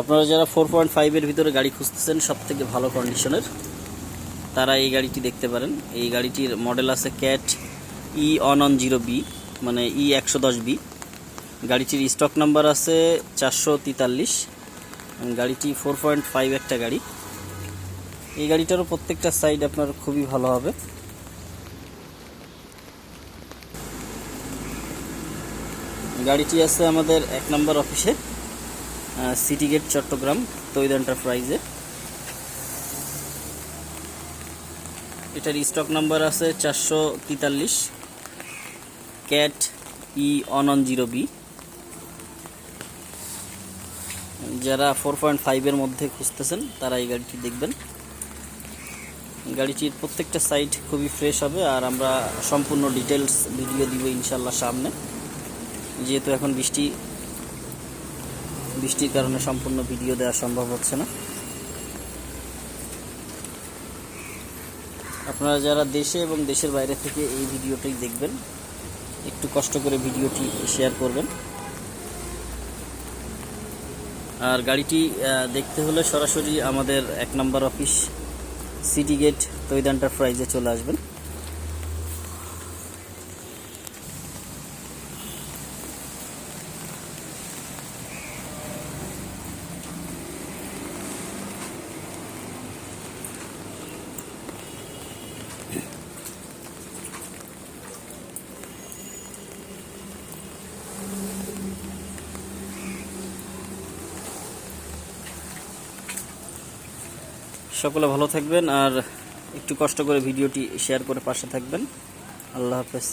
আপনারা যারা four point ফাইভের ভিতরে গাড়ি খুঁজতেছেন সব থেকে ভালো কন্ডিশনের তারা এই গাড়িটি দেখতে পারেন। এই গাড়িটির মডেল আছে cat E on zero B মানে ই একশো দশ বি গাড়িটির স্টক নাম্বার আছে চারশো তেতাল্লিশ। গাড়িটি ফোর পয়েন্ট ফাইভ একটা গাড়ি। এই গাড়িটারও প্রত্যেকটা সাইড আপনার খুবই ভালো হবে। গাড়িটি আছে আমাদের এক নম্বর অফিসে সিটি গেট চট্টগ্রাম তৈদ এন্টারপ্রাইজে। এটার স্টক নাম্বার আছে চারশো তেতাল্লিশ, cat E on on zero B. যারা ফোর পয়েন্ট ফাইভের মধ্যে খুঁজতেছেন, তারা এই গাড়িটি দেখবেন। গাড়িটির প্রত্যেকটা সাইড খুবই ফ্রেশ হবে, আর আমরা সম্পূর্ণ ডিটেলস ভিডিও দিব ইনশাল্লাহ সামনে। যেহেতু এখন বৃষ্টি বৃষ্টির কারণে সম্পূর্ণ ভিডিও দেওয়া সম্ভব হচ্ছে না। আপনারা যারা দেশে এবং দেশের বাইরে থেকে এই ভিডিওটি দেখবেন, একটু কষ্ট করে ভিডিওটি শেয়ার করবেন। আর গাড়িটি দেখতে হলে সরাসরি আমাদের এক নম্বর অফিস, সিটি গেট তৈদ এন্টারপ্রাইজে চলে আসবেন। সকলে ভালো থাকবেন আর একটু কষ্ট করে ভিডিওটি শেয়ার করে পাশে থাকবেন। আল্লাহ হাফেজ।